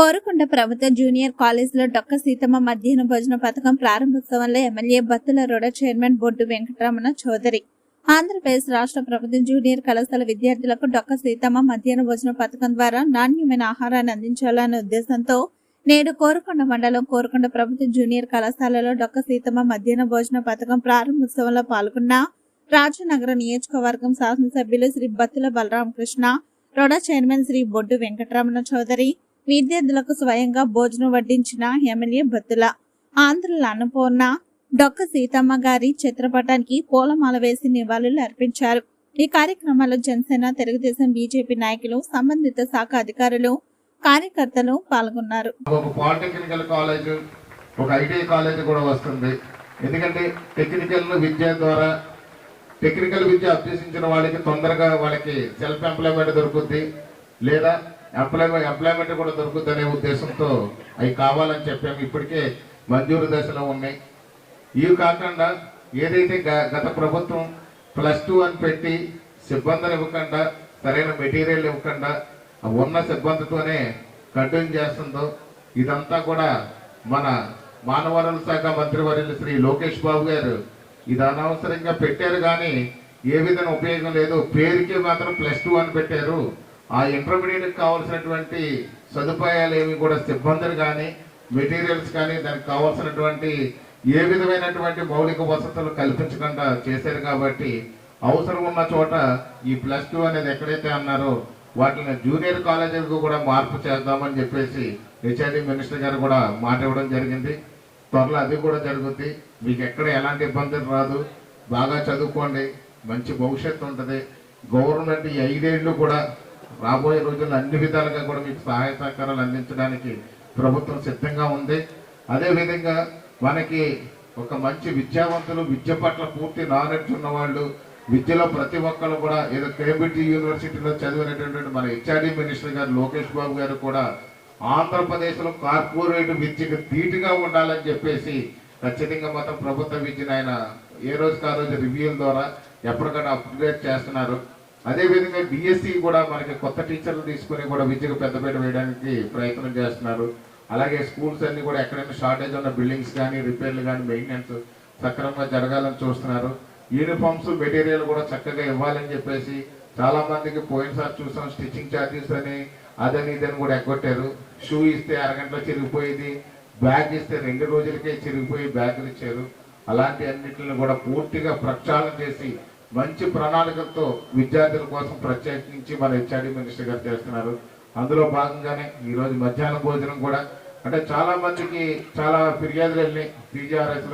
కోరుకొండ ప్రభుత్వ జూనియర్ కాలేజీలో డొక్క సీతమ్మ మధ్యాహ్న భోజన పథకం ప్రారంభోత్సవంలో ఎమ్మెల్యే బత్తుల రోడ చైర్మన్ బొడ్డు వెంకటరమణ చౌదరి. ఆంధ్రప్రదేశ్ రాష్ట్ర ప్రభుత్వం జూనియర్ కళాశాల విద్యార్థులకు డొక్క సీతమ్మ మధ్యాహ్న భోజన పథకం ద్వారా నాణ్యమైన ఆహారాన్ని అందించాలనే ఉద్దేశంతో నేడు కోరుకొండ మండలం కోరుకొండ ప్రభుత్వ జూనియర్ కళాశాలలో డొక్క సీతమ్మ మధ్యాహ్న భోజన పథకం ప్రారంభోత్సవంలో పాల్గొన్న రాజనగర నియోజకవర్గం శాసనసభ్యులు శ్రీ బత్తుల బలరామకృష్ణ రోడా చైర్మన్ శ్రీ బొడ్డు వెంకటరమణ చౌదరి విద్యార్థులకు స్వయంగా భోజనం వడ్డించిన ఎమ్మెల్యే బత్తుల. ఆంధ్రుల అన్నపూర్ణ డొక్క సీతమ్మ గారి చిత్రపటానికి పూలమాల వేసి నివాళులు అర్పించారు. ఈ కార్యక్రమంలో జనసేన తెలుగుదేశం బీజేపీ నాయకులు సంబంధిత శాఖ అధికారులు కార్యకర్తలు పాల్గొన్నారు. ఒక పాలిటెక్నికల్ కాలేజ్ ఒక ఐటీఐ కాలేజ్ కూడా వస్తుంది. ఎందుకంటే టెక్నికల్ విద్య ద్వారా టెక్నికల్ విద్య అభ్యసించిన వాళ్ళకి తొందరగా వాళ్ళకి సెల్ఫ్ ఎంప్లాయ్మెంట్ దొరుకుద్ది. లేదా ఎంప్లాయ్మెంట్ ఎంప్లాయ్మెంట్ కూడా దొరుకుతుందనే అనే ఉద్దేశంతో అవి కావాలని చెప్పాము. ఇప్పటికే మంజూరు దశలో ఉన్నాయి. ఇవి కాకుండా ఏదైతే గ- గత ప్రభుత్వం ప్లస్ టూ అని పెట్టి సిబ్బందిని ఇవ్వకుండా సరైన మెటీరియల్ ఇవ్వకుండా ఉన్న సిబ్బందితోనే కంటిన్యూ చేస్తుందో ఇదంతా కూడా మన మానవరుల శాఖ మంత్రివర్యులు శ్రీ లోకేష్ బాబు గారు ఇది అనవసరంగా పెట్టారు కానీ ఏ విధంగా ఉపయోగం లేదు. పేరుకి మాత్రం ప్లస్ టూ అని పెట్టారు. ఆ ఇంటర్మీడియట్కి కావాల్సినటువంటి సదుపాయాలు ఏమి కూడా సిబ్బందులు కానీ మెటీరియల్స్ కానీ దానికి కావాల్సినటువంటి ఏ విధమైనటువంటి మౌలిక వసతులు కల్పించకుండా చేశారు కాబట్టి అవసరం ఉన్న చోట ఈ ప్లస్ టూ అనేది ఎక్కడైతే అన్నారో వాటిని జూనియర్ కాలేజీలకు కూడా మార్పు చేద్దామని చెప్పేసి హెచ్ఐడి మినిస్టర్ గారు కూడా మాట ఇవ్వడం జరిగింది. త్వరలో అది కూడా జరుగుద్ది. మీకు ఎక్కడ ఎలాంటి ఇబ్బందులు రాదు. బాగా చదువుకోండి. మంచి భవిష్యత్తు ఉంటుంది. గవర్నమెంట్ ఈ ఐదేళ్ళు కూడా రాబోయే రోజుల్లో అన్ని విధాలుగా కూడా మీకు సహాయ సహకారాలు అందించడానికి ప్రభుత్వం సిద్ధంగా ఉంది. అదేవిధంగా మనకి ఒక మంచి విద్యావంతులు విద్య పట్ల పూర్తి నాలెడ్జ్ ఉన్న వాళ్ళు విద్యలో ప్రతి ఒక్కరు కూడా ఏదో కేంబ్రిడ్జ్ యూనివర్సిటీలో చదివినటువంటి మన హెచ్ఆర్డి మినిస్టర్ గారు లోకేష్ బాబు గారు కూడా ఆంధ్రప్రదేశ్లో కార్పొరేట్ విద్యకు ధీటుగా ఉండాలని చెప్పేసి ఖచ్చితంగా మొత్తం ప్రభుత్వ విద్యను ఆయన ఏ రోజుకి ఆ రోజు రివ్యూల ద్వారా ఎప్పటికైనా అప్గ్రేడ్ చేస్తున్నారు. అదేవిధంగా డిఎస్సి కూడా మనకి కొత్త టీచర్లు తీసుకుని కూడా విద్యకు పెద్దపీట వేయడానికి ప్రయత్నం చేస్తున్నారు. అలాగే స్కూల్స్ అన్ని కూడా ఎక్కడైనా షార్టేజ్ ఉన్న బిల్డింగ్స్ కానీ రిపేర్లు కానీ మెయింటెనెన్స్ సక్రమంగా జరగాలని చూస్తున్నారు. యూనిఫామ్స్ మెటీరియల్ కూడా చక్కగా ఇవ్వాలని చెప్పేసి చాలా మందికి పోయినసారి చూసాం స్టిచ్చింగ్ ఛార్జెస్ అని అదని ఇదని కూడా ఎగ్గొట్టారు. షూ ఇస్తే అరగంటలో చిరిగిపోయేది బ్యాగ్ ఇస్తే రెండు రోజులకే చిరిగిపోయి బ్యాగులు ఇచ్చారు. అలాంటి అన్నింటిని కూడా పూర్తిగా ప్రక్షాళన చేసి మంచి ప్రణాళికలతో విద్యార్థుల కోసం ప్రత్యేకించి మన హెచ్ఆర్డి మినిస్టర్ గారు చేస్తున్నారు. అందులో భాగంగానే ఈరోజు మధ్యాహ్నం మధ్యాహ్న భోజనం కూడా అంటే చాలా మందికి చాలా ఫిర్యాదులు వెళ్ళి పీజీఆర్ఎస్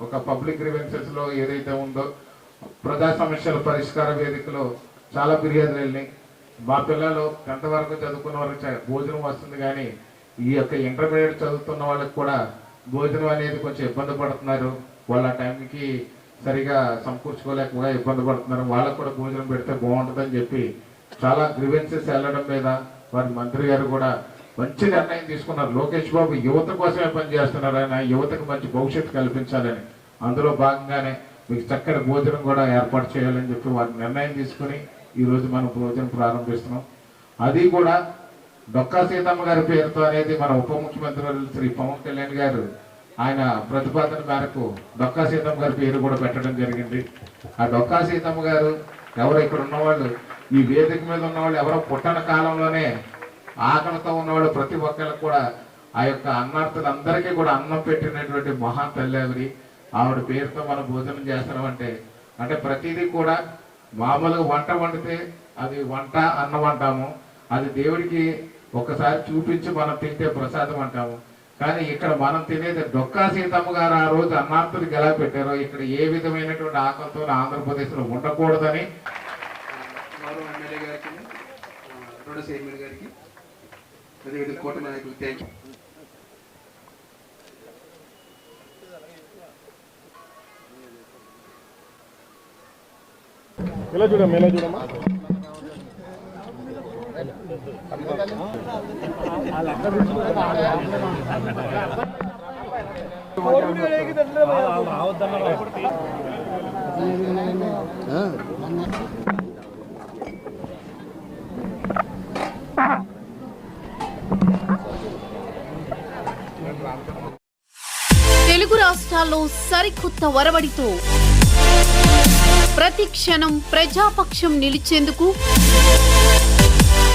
ఒక- పబ్లిక్ గ్రీవెన్సెస్లో ఏదైతే ఉందో ప్రజా సమస్యల పరిష్కార వేదికలో చాలా ఫిర్యాదులు వెళ్ళినాయి. మా పిల్లలు టెన్త్ వరకు చదువుకున్న వాళ్ళకి భోజనం వస్తుంది కానీ ఈ యొక్క ఇంటర్మీడియట్ చదువుతున్న వాళ్ళకి కూడా భోజనం అనేది కొంచెం ఇబ్బంది పడుతున్నారు. వాళ్ళ టైంకి సరిగా సమకూర్చుకోలేక ఇబ్బంది పడుతున్నారు. వాళ్ళకు కూడా భోజనం పెడితే బాగుంటుందని చెప్పి చాలా గ్రివెన్సెస్ వెళ్ళడం మీద వారి మంత్రి గారు కూడా మంచి నిర్ణయం తీసుకున్నారు. లోకేష్ బాబు యువత కోసమే పనిచేస్తున్నారు ఆయన. యువతకు మంచి భవిష్యత్తు కల్పించాలని. అందులో భాగంగానే మీకు చక్కటి భోజనం కూడా ఏర్పాటు చేయాలని చెప్పి వారి నిర్ణయం తీసుకుని ఈరోజు మనం భోజనం ప్రారంభిస్తున్నాం. అది కూడా డొక్కా సీతమ్మ గారి పేరుతో అనేది మన ఉప ముఖ్యమంత్రి శ్రీ పవన్ కళ్యాణ్ గారు ఆయన ప్రతిపాదన మేరకు డొక్కా సీతమ్మ గారి పేరు కూడా పెట్టడం జరిగింది. ఆ డొక్కా సీతమ్మ గారు ఎవరు ఇక్కడ ఉన్నవాళ్ళు ఈ వేదిక మీద ఉన్నవాళ్ళు ఎవరో పుట్టన కాలంలోనే ఆకలితో ఉన్నవాళ్ళు ప్రతి ఒక్కరికి కూడా ఆ యొక్క అన్నార్థులందరికీ కూడా అన్నం పెట్టినటువంటి మహా తల్లి ఆవిడ ఆవిడ పేరుతో మనం భోజనం చేస్తున్నామంటే అంటే ప్రతిదీ కూడా మామూలుగా వంట వండితే అది వంట అన్నం అంటాము. అది దేవుడికి ఒకసారి చూపించి మనం తింటే ప్రసాదం అంటాము. కానీ ఇక్కడ మనం తినేది డొక్కా సీతమ్మ గారు ఆ రోజు అన్నార్థులకు ఎలా పెట్టారో ఇక్కడ ఏ విధమైనటువంటి ఆకలితో ఆంధ్రప్రదేశ్లో ఉండకూడదని. ఎలా చూడమ్మా ఎలా చూడమ్మా? తెలుగు రాష్ట్రాల్లో సరికొత్త వరవడితో ప్రతి క్షణం ప్రజాపక్షం నిలిచేందుకు